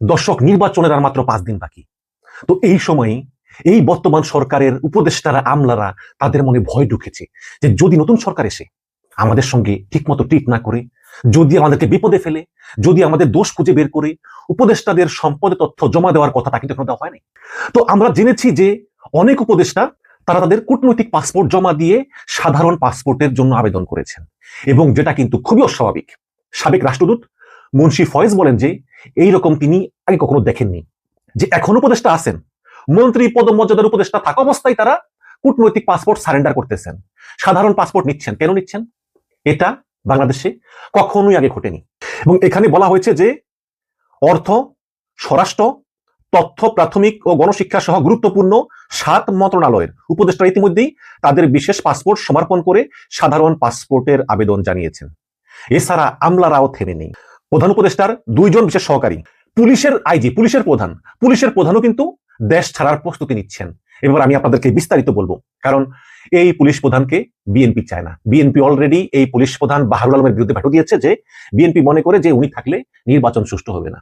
দর্শক নির্বাচনের আর মাত্র পাঁচ দিন বাকি। তো এই সময়ে এই বর্তমান সরকারের উপদেষ্টারা, আমলারা তাদের মনে ভয় ঢুকেছে যে যদি নতুন সরকার এসে আমাদের সঙ্গে ঠিকমতো ট্রিট না করে, যদি আমাদেরকে বিপদে ফেলে, যদি আমাদের দোষ খুঁজে বের করে, উপদেষ্টাদের সম্পদে তথ্য জমা দেওয়ার কথা তা কিন্তু এখনও দেওয়া হয়নি। তো আমরা জেনেছি যে অনেক উপদেষ্টা তারা তাদের কূটনৈতিক পাসপোর্ট জমা দিয়ে সাধারণ পাসপোর্টের জন্য আবেদন করেছেন এবং যেটা কিন্তু খুবই অস্বাভাবিক। সাবেক রাষ্ট্রদূত মুন্সি ফয়েজ বলেন যে এই রকম তিনি আগে কখনো দেখেননি। যে এখন উপদেষ্টা আছেন, মন্ত্রী পদমর্যাদার উপদেষ্টা থাকা অবস্থায় তারা কূটনৈতিক পাসপোর্ট সারেন্ডার করতেছেন। সাধারণ পাসপোর্ট নিচ্ছেন, কেন নিচ্ছেন? এটা বাংলাদেশে কখনোই আগে ঘটেনি। এবং এখানে বলা হয়েছে যে, অর্থ, স্বরাষ্ট্র, তথ্য, প্রাথমিক ও গণশিক্ষা সহ গুরুত্বপূর্ণ সাত মন্ত্রণালয়ের উপদেষ্টা ইতিমধ্যেই তাদের বিশেষ পাসপোর্ট সমর্পণ করে সাধারণ পাসপোর্টের আবেদন জানিয়েছেন। এছাড়া আমলারাও থেমে নেই। প্রধান উপদেষ্টার দুইজন বিশেষ সহকারী। পুলিশের আইজি, পুলিশের প্রধান। পুলিশের প্রধানও কিন্তু দেশ ছাড়ার প্রস্তুতি নিচ্ছেন। এবার আমি আপনাদেরকে বিস্তারিত বলব। কারণ এই পুলিশ প্রধানকে বিএনপি চায় না। বিএনপি অলরেডি এই পুলিশ প্রধান বাহারুল আলমের বিরুদ্ধে ভেটো দিয়েছে যে বিএনপি মনে করে যে উনি থাকলে নির্বাচন সুষ্ঠু হবে না।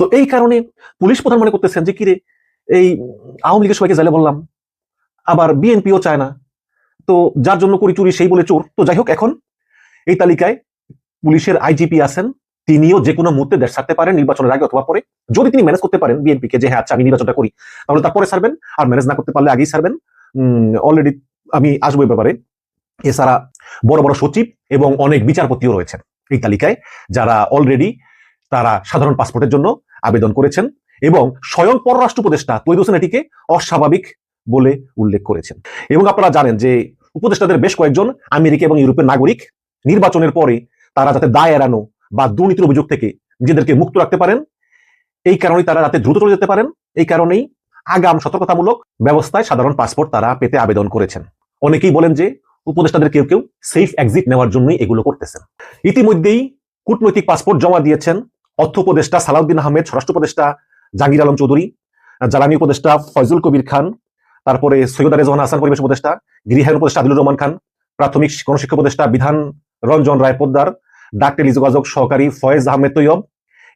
তো এই কারণে পুলিশ প্রধান মনে করতেছেন যে, কিরে, এই আওয়ামী লীগের সবাইকে জালে বললাম। আবার বিএনপিও চায় না। তো যার জন্য করি চুরি, সেই বলে চোর। তো যাই হোক, এখন এই তালিকায় পুলিশের আইজিপি আছেন তিনিও যে কোনো মুহূর্তে দেশ ছাড়তে পারেন নির্বাচনের আগে অথবা পরে। যদি তিনি ম্যানেজ করতে পারেন বিএনপিকে যে হ্যাঁ আচ্ছা আমি নির্বাচনটা করি। তাহলে তারপরে ছাড়বেন, আর ম্যানেজ না করতে পারলে আগেই ছাড়বেন। অলরেডি আমি আসব এই ব্যাপারে। এছাড়া বড় বড় সচিব এবং অনেক বিচারপতিও রয়েছেন এই তালিকায়, যারা অলরেডি তারা সাধারণ পাসপোর্টের জন্য আবেদন করেছেন এবং স্বয়ং পররাষ্ট্র উপদেষ্টা তৈরি হোসেন এটিকে অস্বাভাবিক বলে উল্লেখ করেছেন। এবং আপনারা জানেন যে উপদেষ্টাদের বেশ কয়েকজন আমেরিকা এবং ইউরোপের নাগরিক নির্বাচনের পরে তারা যাতে দায় এড়ানো বা দুর্নীতির অভিযোগ থেকে নিজেদেরকে মুক্ত রাখতে পারেন। এই কারণেই তারা যাতে দ্রুত চলে যেতে পারেন। এই কারণেই আগাম সতর্কতামূলক ব্যবস্থায় সাধারণ পাসপোর্ট তারা পেতে আবেদন করেছেন। অনেকেই বলেন যে উপদেষ্টাদের কেউ কেউ সেফ এক্সিট নেওয়ার জন্যই এগুলো করতেছেন। ইতিমধ্যেই কূটনৈতিক পাসপোর্ট জমা দিয়েছেন অর্থ উপদেষ্টা সালাউদ্দিন আহমেদ, স্বরাষ্ট্র উপদেষ্টা জাহাঙ্গীর আলম চৌধুরী, জ্বালানি উপদেষ্টা ফয়জুল কবির খান, তারপরে সৈয়দ রেজওয়ান হাসান পরিবেশ উপদেষ্টা গৃহায়ন উপদেষ্টা আদিলুর রহমান খান, প্রাথমিক গণশিক্ষা উপদেষ্টা বিধান রঞ্জন রায় পোদ্দার ডাক টেলিযোগাযোগ সহকারী ফয়েজ আহমেদ তৈয়ব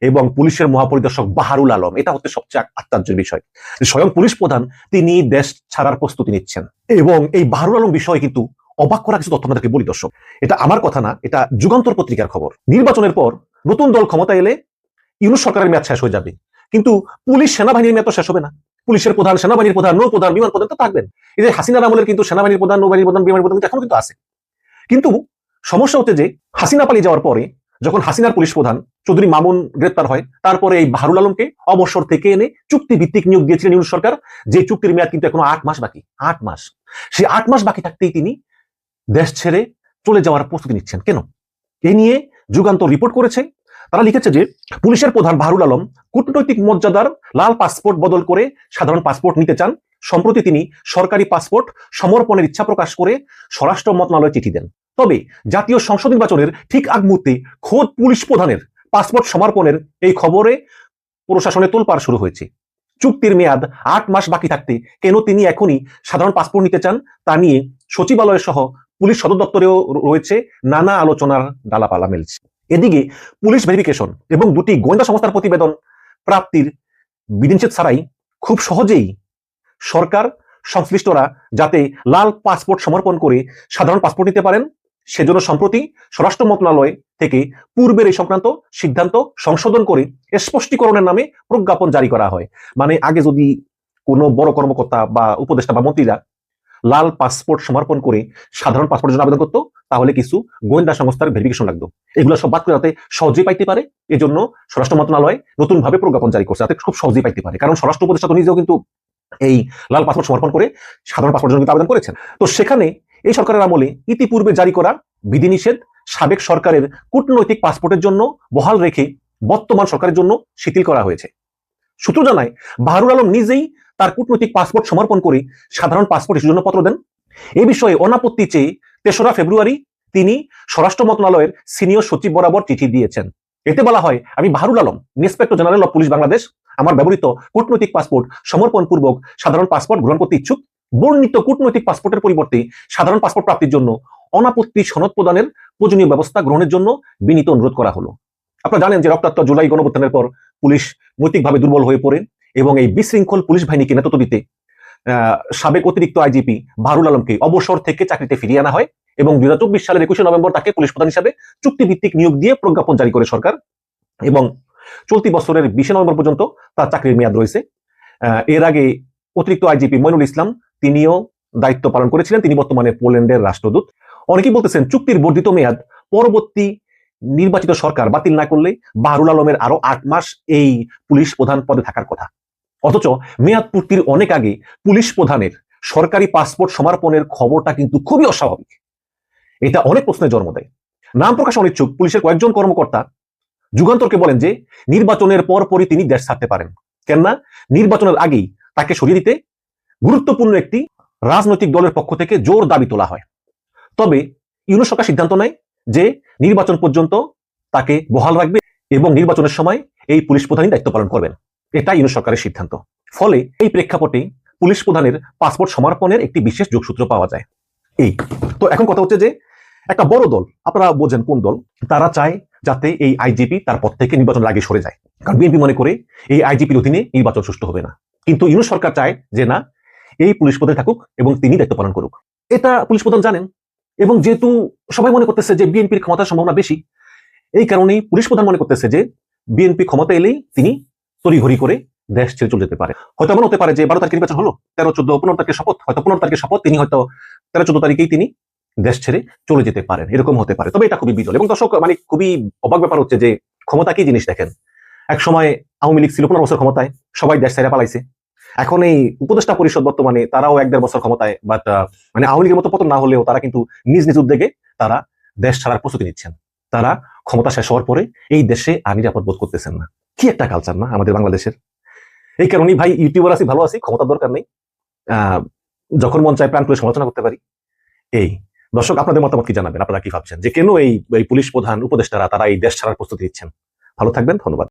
এবং পুলিশের মহাপরিদর্শক বাহারুল আলম। এটা হচ্ছে সবচেয়ে আশ্চর্যের বিষয়। স্বয়ং পুলিশ প্রধান, তিনি দেশ ছাড়ার প্রস্তুতি নিচ্ছেন। এবং এই বাহারুল আলম বিষয়ে কিন্তু অবাক করা কিছু তথ্য আমাদেরকে বলি, দর্শক। এটা আমার কথা না, এটা যুগান্তর পত্রিকার খবর। নির্বাচনের পর নতুন দল ক্ষমতা এলে ইউনুস সরকারের মেয়াদ শেষ হয়ে যাবে। কিন্তু পুলিশ সেনাবাহিনীর মেয়াদ তো শেষ হবে না। পুলিশের প্রধান, সেনাবাহিনীর প্রধান নৌ প্রধান বিমান প্রধান তো থাকবেন। এই যে হাসিনার আমলের কিন্তু সেনাবাহিনীর প্রধান, নৌবাহিনীর প্রধান, বিমান প্রধান এখনও কিন্তু আছে। কিন্তু সমস্যা হচ্ছে যে হাসিনা পালিয়ে যাওয়ার পরে যখন হাসিনার পুলিশ প্রধান চৌধুরী মামুন গ্রেপ্তার হয়, তারপরে এই বাহারুল আলমকে অবসর থেকে এনে চুক্তি ভিত্তিক নিয়োগ দিয়েছিলেন ইউনুস সরকার, যে চুক্তির মেয়াদ কিন্তু এখনও আট মাস বাকি, আট মাস। সেই আট মাস বাকি থাকতেই তিনি দেশ ছেড়ে চলে যাওয়ার প্রস্তুতি নিচ্ছেন। কেন? এ নিয়ে যুগান্তর রিপোর্ট করেছে। তারা লিখেছে যে পুলিশের প্রধান বাহারুল আলম কূটনৈতিক মর্যাদার লাল পাসপোর্ট বদল করে সাধারণ পাসপোর্ট নিতে চান। সম্প্রতি তিনি সরকারি পাসপোর্ট সমর্পণের ইচ্ছা প্রকাশ করে স্বরাষ্ট্র মন্ত্রণালয়ে চিঠি দেন। তবে জাতীয় সংসদ নির্বাচনের ঠিক আগ মুহূর্তে খোদ পুলিশ প্রধানের পাসপোর্ট সমর্পণের এই খবরে প্রশাসনে তোলপাড় শুরু হয়েছে। চুক্তির মেয়াদ আট মাস বাকি থাকতে কেন তিনি এখনই সাধারণ পাসপোর্ট নিতে চান তা নিয়ে সচিবালয় সহ পুলিশ সদর দপ্তরেও রয়েছে নানা আলোচনার ডালাপালা মেলছে। এদিকে পুলিশ ভেরিফিকেশন এবং দুটি গোয়েন্দা সংস্থার প্রতিবেদন প্রাপ্তির বিধিনিষেধ ছাড়াই খুব সহজেই সরকার সংশ্লিষ্টরা যাতে লাল পাসপোর্ট সমর্পণ করে সাধারণ পাসপোর্ট নিতে পারেন, সেজন্য সম্প্রতি স্বরাষ্ট্র মন্ত্রণালয় থেকে পূর্বের এই সংক্রান্ত সিদ্ধান্ত সংশোধন করে স্পষ্টীকরণের নামে প্রজ্ঞাপন জারি করা হয়। মানে আগে যদি কোনো বড় কর্মকর্তা বা উপদেষ্টা বা মন্ত্রীরা লাল পাসপোর্ট সমর্পণ করে সাধারণ পাসপোর্টের জন্য আবেদন করতো, তাহলে কিছু গোয়েন্দা সংস্থার ভেরিফিকেশন লাগতো। এগুলো সব বাদ করে যাতে সহজেই পাইতে পারে, এজন্য স্বরাষ্ট্র মন্ত্রণালয় নতুন ভাবে প্রজ্ঞাপন জারি করছে যাতে খুব সহজেই পাইতে পারে। কারণ স্বরাষ্ট্র উপদেষ্টা তো নিজেও কিন্তু এই লাল পাসপোর্ট সমর্পণ করে সাধারণ পাসপোর্টের জন্য আবেদন করেছেন। তো সেখানে এই সরকারের আমলে ইতিপূর্বে জারি করা বিধিনিষেধ সাবেক সরকারের কূটনৈতিক পাসপোর্টের জন্য বহাল রেখে বর্তমান সরকারের জন্য শিথিল করা হয়েছে। সূত্র জানায়, বাহারুল আলম নিজেই তার কূটনৈতিক পাসপোর্ট সমর্পণ করে সাধারণ পাসপোর্ট ইস্যুর জন্য পত্র দেন। এ বিষয়ে অনাপত্তি চেয়ে তেসরা ফেব্রুয়ারি তিনি স্বরাষ্ট্র মন্ত্রণালয়ের সিনিয়র সচিব বরাবর চিঠি দিয়েছেন। এতে বলা হয়, আমি Baharul Alam, inspector general of police Bangladesh আমার ব্যবহৃত কূটনৈতিক পাসপোর্ট সমর্পণ পূর্বক সাধারণ পাসপোর্ট গ্রহণ করতে ইচ্ছুক, বর্ণিত কূটনৈতিক পাসপোর্টের পরিবর্তে সাধারণ পাসপোর্ট প্রাপ্তির জন্য অনাপত্তি সনদ প্রদানের প্রয়োজনীয় ব্যবস্থা গ্রহণের জন্য বিনীত অনুরোধ করা হলো। আপনারা জানেন যে রক্তাক্ত জুলাই গণভুত্থানের পর পুলিশ নৈতিকভাবে দুর্বল হয়ে পড়ে এবং এই বিশৃঙ্খল পুলিশ বাহিনীকে নেতৃত্ব দিতে সাবেক অতিরিক্ত আইজিপি বাহারুল আলমকে অবসর থেকে চাকরিতে ফিরিয়ে আনা হয় এবং দুই হাজার চব্বিশ সালের একুশে নভেম্বর তাকে পুলিশ প্রধান হিসাবে চুক্তিভিত্তিক নিয়োগ দিয়ে প্রজ্ঞাপন জারি করে সরকার এবং চলতি বছরের বিশে নভেম্বর পর্যন্ত তার চাকরির মেয়াদ রয়েছে। এর আগে অতিরিক্ত আইজিপি মইনুল ইসলাম তিনিও দায়িত্ব পালন করেছিলেন। তিনি বর্তমানে পোল্যান্ডের রাষ্ট্রদূত। অনেকেই বলতেছেন, চুক্তির বর্ধিত মেয়াদ পরবর্তী নির্বাচিত সরকার বাতিল না করলে বাহারুল আলমের আরও আট মাস এই পুলিশ প্রধান পদে থাকার কথা। অথচ মেয়াদ পূর্তির অনেক আগে পুলিশ প্রধানের সরকারি পাসপোর্ট সমর্পণের খবরটা কিন্তু খুবই অস্বাভাবিক। এটা অনেক প্রশ্নের জন্ম দেয়। নাম প্রকাশ অনিচ্ছুক পুলিশের কয়েকজন কর্মকর্তা যুগান্তরকে বলেন যে নির্বাচনের পরপরই তিনি দেশ ছাড়তে পারেন। কেননা নির্বাচনের আগেই তাকে সরিয়ে দিতে গুরুত্বপূর্ণ একটি রাজনৈতিক দলের পক্ষ থেকে জোর দাবি তোলা হয়। তবে ইউনো সরকার সিদ্ধান্ত নেয় যে নির্বাচন পর্যন্ত তাকে বহাল রাখবে এবং নির্বাচনের সময় এই পুলিশ প্রধানই দায়িত্ব পালন করবেন। এটা ইউনো সরকারের সিদ্ধান্ত। ফলে এই প্রেক্ষাপটে পুলিশ প্রধানের পাসপোর্ট সমর্পণের একটি বিশেষ যোগসূত্র পাওয়া যায়। এই। তো এখন কথা হচ্ছে যে একটা বড় দল, আপনারা বোঝেন কোন দল? তারা চায় যাতে এই আইজিপি তার পদ থেকে নির্বাচনের আগে সরে যায়। কারণ বিএনপি মনে করে এই আইজিপির অধীনে নির্বাচন সুষ্ঠু হবে না। কিন্তু ইউনুস সরকার চায় যে, না, এই পুলিশ প্রধান থাকুক এবং তিনি দায়িত্ব পালন করুক। এটা পুলিশ প্রধান জানেন। এবং যেহেতু সবাই মনে করতেছে যে, বিএনপির ক্ষমতার সম্ভাবনা বেশি, এই কারণেই পুলিশ প্রধান মনে করতেছে যে, বিএনপি ক্ষমতা এলেই তিনি তড়িঘড়ি করে দেশ ছেড়ে চলে যেতে পারে। হয়তো এমন হতে পারে যে, বারো তারিখে নির্বাচন হলো, তেরো, চোদ্দ, পনেরো তারিখে শপথ, হয়তো পনেরো তারিখে শপথ তিনি হয়তো, তেরো, চোদ্দ তারিখেই তিনি দেশ ছেড়ে চলে যেতে পারেন। এরকম হতে পারে। তবে এটা খুবই বিরল এবং দর্শক মানে খুবই অবাক ব্যাপার হচ্ছে যে ক্ষমতা কি জিনিস দেখেন? এক সময় আওয়ামী লীগ ছিল পনেরো বছর ক্ষমতায়, সবাই দেশ ছেড়ে পালাইছে। এখন এই উপদেষ্টা পরিষদ বর্তমানে তারাও এক দেড় বছর ক্ষমতায় বাট মানে আওয়ামী লীগের মতো পতন না হলেও তারা কিন্তু নিজ নিজ উদ্যোগে তারা দেশ ছাড়ার প্রস্তুতি নিচ্ছেন। তারা ক্ষমতা শেষ হওয়ার পরে এই দেশে আর নিরাপদ বোধ করতেছেন না। কি একটা কালচার না আমাদের বাংলাদেশের? এই কারণেই ভাই ইউটিউবার আছি, ভালো আছি, ক্ষমতার দরকার নেই। যখন মন চায় প্রাণ করে সমালোচনা করতে পারি। এই দর্শক, আপনাদের মতামত কি জানাবেন? আপনারা কি ভাবছেন? যে কেন এই পুলিশ প্রধান উপদেষ্টারা তারা এই দেশ ছাড়ার প্রস্তুতি দিচ্ছেন ভালো থাকবেন, ধন্যবাদ।